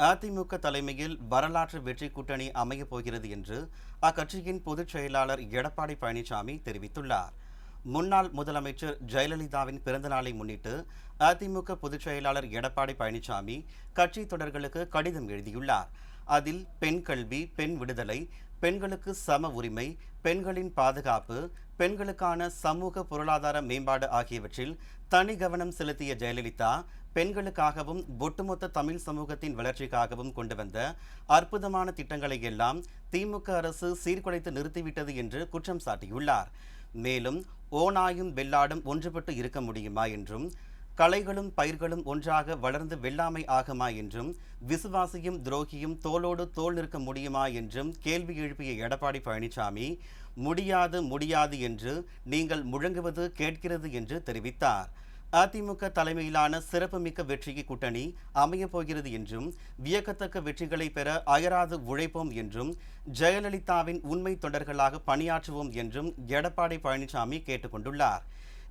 அதிமுக தலைமையில் வரலாற்று வெற்றி கூட்டணி அமையப் போகிறது என்று அக்கட்சியின் பொதுச் செயலாளர் எடப்பாடி பழனிசாமி தெரிவித்துள்ளார். முன்னாள் முதலமைச்சர் ஜெயலலிதாவின் பிறந்தநாளை முன்னிட்டு அதிமுக பொதுச் செயலாளர் எடப்பாடி பழனிசாமி கட்சி தொடர்களுக்கு கடிதம் எழுதியுள்ளார். அதில் பெண் கல்வி பெண் விடுதலை பெண்களுக்கு சம உரிமை பெண்களின் பாதுகாப்பு பெண்களுக்கான சமூக பொருளாதார மேம்பாடு ஆகியவற்றில் தனி கவனம் செலுத்திய ஜெயலலிதா பெண்களுக்காகவும் ஒட்டுமொத்த தமிழ் சமூகத்தின் வளர்ச்சிக்காகவும் கொண்டு வந்த அற்புதமான திட்டங்களை எல்லாம் திமுக அரசு சீர்குலைத்து நிறுத்திவிட்டது என்று குற்றம் சாட்டியுள்ளார். மேலும் ஓநாயும் வெள்ளாடும் ஒன்றுபட்டு இருக்க முடியுமா என்றும் களைகளும் பயிர்களும் ஒன்றாக வளர்ந்து வெள்ளாமை ஆகுமா என்றும் விசுவாசியும் துரோகியும் தோளோடு தோள் நிற்க முடியுமா என்றும் கேள்வி எழுப்பிய எடப்பாடி பழனிசாமி முடியாது முடியாது என்று நீங்கள் முழங்குவது கேட்கிறது என்று தெரிவித்தார். அதிமுக தலைமையிலான சிறப்புமிக்க வெற்றிக்கு கூட்டணி அமையப் போகிறது என்றும் வியக்கத்தக்க வெற்றிகளை பெற அயராது உழைப்போம் என்றும் ஜெயலலிதாவின் உண்மை தொண்டர்களாக பணியாற்றுவோம் என்றும் எடப்பாடி பழனிசாமி கேட்டுக்கொண்டுள்ளார்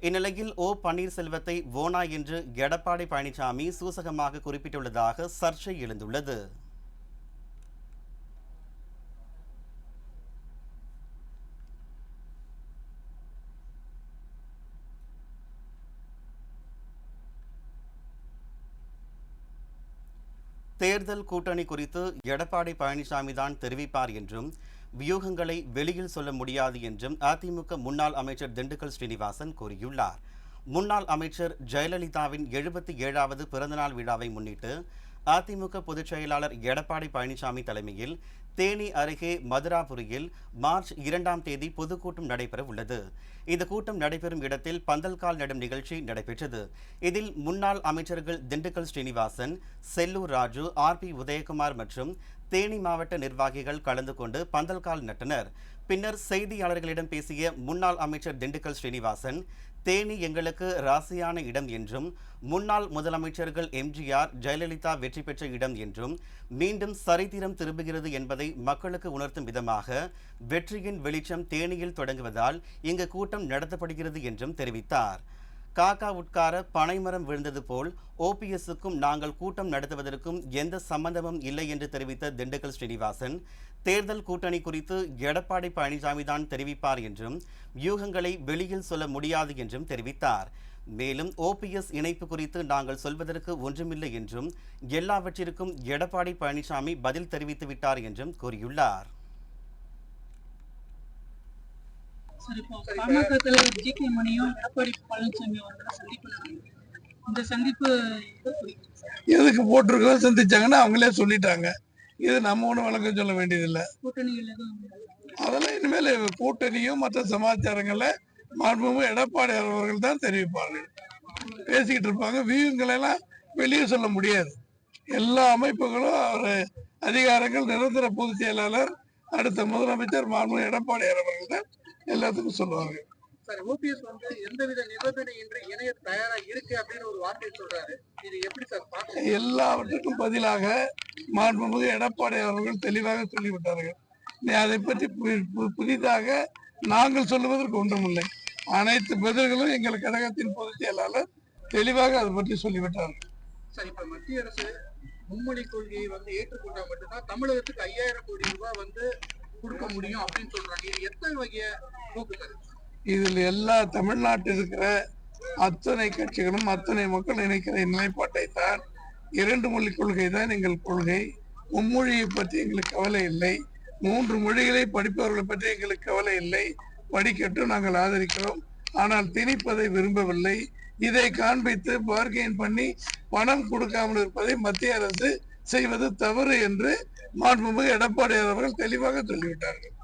இந்நிலையில் ஓ பன்னீர்செல்வத்தை ஓனா என்று எடப்பாடி பழனிசாமி சூசகமாக குறிப்பிட்டுள்ளதாக சர்ச்சை எழுந்துள்ளது. தேர்தல் கூட்டணி குறித்து எடப்பாடி பழனிசாமி தான் தெரிவிப்பார் என்றும் வியூகங்களை வெளியில் சொல்ல முடியாது என்றும் அதிமுக முன்னாள் அமைச்சர் திண்டுக்கல் ஸ்ரீனிவாசன் கூறியுள்ளார். முன்னாள் அமைச்சர் ஜெயலலிதாவின் எழுபத்தி ஏழாவது பிறந்தநாள் விழாவை முன்னிட்டு அதிமுக பொதுச் செயலாளர் எடப்பாடி பழனிசாமி தலைமையில் தேனி அருகே மதுராபுரியில் மார்ச் இரண்டாம் தேதி பொதுக்கூட்டம் நடைபெற உள்ளது. இந்த கூட்டம் நடைபெறும் இடத்தில் பந்தல்கால் நடும் நிகழ்ச்சி நடைபெற்றது. இதில் முன்னாள் அமைச்சர்கள் திண்டுக்கல் ஸ்ரீனிவாசன் செல்லூர் ராஜு ஆர் பி உதயகுமார் மற்றும் தேனி மாவட்ட நிர்வாகிகள் கலந்து கொண்டு பந்தல்கால் நட்டனர். பின்னர் செய்தியாளர்களிடம் பேசிய முன்னாள் அமைச்சர் திண்டுக்கல் ஸ்ரீனிவாசன் தேனி எங்களுக்கு ராசியான இடம் என்றும் முன்னாள் முதலமைச்சர்கள் எம்ஜிஆர் ஜெயலலிதா வெற்றி பெற்ற இடம் என்றும் மீண்டும் சரித்திரம் திரும்புகிறது என்பதை மக்களுக்கு உணர்த்தும் விதமாக வெற்றியின் வெளிச்சம் தேனியில் தொடங்குவதால் இங்கு கூட்டம் நடத்தப்படுகிறது என்றும் தெரிவித்தார். காக்கா உட்கார பனைமரம் விழுந்தது போல் ஓபிஎஸ்ஸுக்கும் நாங்கள் கூட்டம் நடத்துவதற்கும் எந்த சம்பந்தமும் இல்லை என்று தெரிவித்த திண்டுக்கல் ஸ்ரீனிவாசன் தேர்தல் கூட்டணி குறித்து எடப்பாடி பழனிசாமி தான் தெரிவிப்பார் என்றும் வியூகங்களை வெளியில் சொல்ல முடியாது என்றும் தெரிவித்தார் மேலும் ஓபிஎஸ் இணைப்பு குறித்து நாங்கள் சொல்வதற்கு ஒன்றுமில்லை என்றும் எல்லாவற்றிற்கும் எடப்பாடி பழனிசாமி பதில் தெரிவித்து விட்டார் என்றும் கூறியுள்ளார் சரி இப்போ பாமக தலைவர் ஜி கே மணியும் எடப்பாடி பழனிசாமி அவர்களும் சந்திப்பு நடந்தது. இந்த சந்திப்பு எதை குறிக்குது சார்? எதுக்கு போட்டிருக்கோம் சந்திச்சாங்கன்னா அவங்களே சொல்லிட்டாங்க இது நம்ம ஒன்றும் விளக்கம் சொல்ல வேண்டியதில்லை. அதெல்லாம் இனிமேல் கூட்டணியும் மற்ற சமாச்சாரங்களை மாண்புமிகு எடப்பாடி அவர்கள் தான் தெரிவிப்பார்கள். பேசிக்கிட்டு இருப்பாங்க. வியூகங்களை எல்லாம் வெளியே சொல்ல முடியாது. எல்லா அமைப்புகளும் அவர் அதிகாரங்கள் நிரந்தர பொதுச் செயலாளர் அடுத்த முதலமைச்சர் மாண்புமிகு எடப்பாடி அவர்கள் தான் எல்லாத்துக்கும் சொல்லுவாங்க. சார் ஓபிஎஸ் வந்து எந்தவித நிபந்தனையின்றி இணைய தயாரா இருக்கு அப்படின்னு ஒரு வார்த்தை சொல்றாரு. இது எப்படி சார் பார்க்க எல்லாவற்றுக்கும் பதிலாக மாண்புமிகு எடப்பாடி அவர்கள் தெளிவாக சொல்லிவிட்டார்கள். அதை பற்றி புதிதாக நாங்கள் சொல்லுவதற்கு ஒன்றுமில்லை. அனைத்து பதில்களும் எங்கள் கழகத்தின் பொதுச் செயலாளர் தெளிவாக அதை பற்றி சொல்லிவிட்டார்கள் சார் இப்ப மத்திய அரசு மும்மொழி கொள்கையை வந்து ஏற்றுக்கொண்டா மட்டும்தான் தமிழகத்துக்கு ஐயாயிரம் கோடி ரூபாய் வந்து கொடுக்க முடியும் அப்படின்னு சொல்றாங்க. இது எத்தனை வகைய போக்கு சார்? இதில் எல்லா தமிழ்நாட்டில் இருக்கிற அத்தனை கட்சிகளும் அத்தனை மக்கள் நினைக்கிற நிலைப்பாட்டை தான் இரண்டு மொழி கொள்கை தான் எங்கள் கொள்கை. மும்மொழியை பற்றி எங்களுக்கு கவலை இல்லை. மூன்று மொழிகளை படிப்பவர்களை பற்றி எங்களுக்கு கவலை இல்லை. படிக்கட்டும் நாங்கள் ஆதரிக்கிறோம். ஆனால் திணிப்பதை விரும்பவில்லை. இதை காண்பித்து பார்கெயின் பண்ணி பணம் கொடுக்காமல் இருப்பதை மத்திய அரசு செய்வது தவறு என்று மாண்புமிகு எடப்பாடி அவர்கள் தெளிவாக சொல்லிவிட்டார்கள்.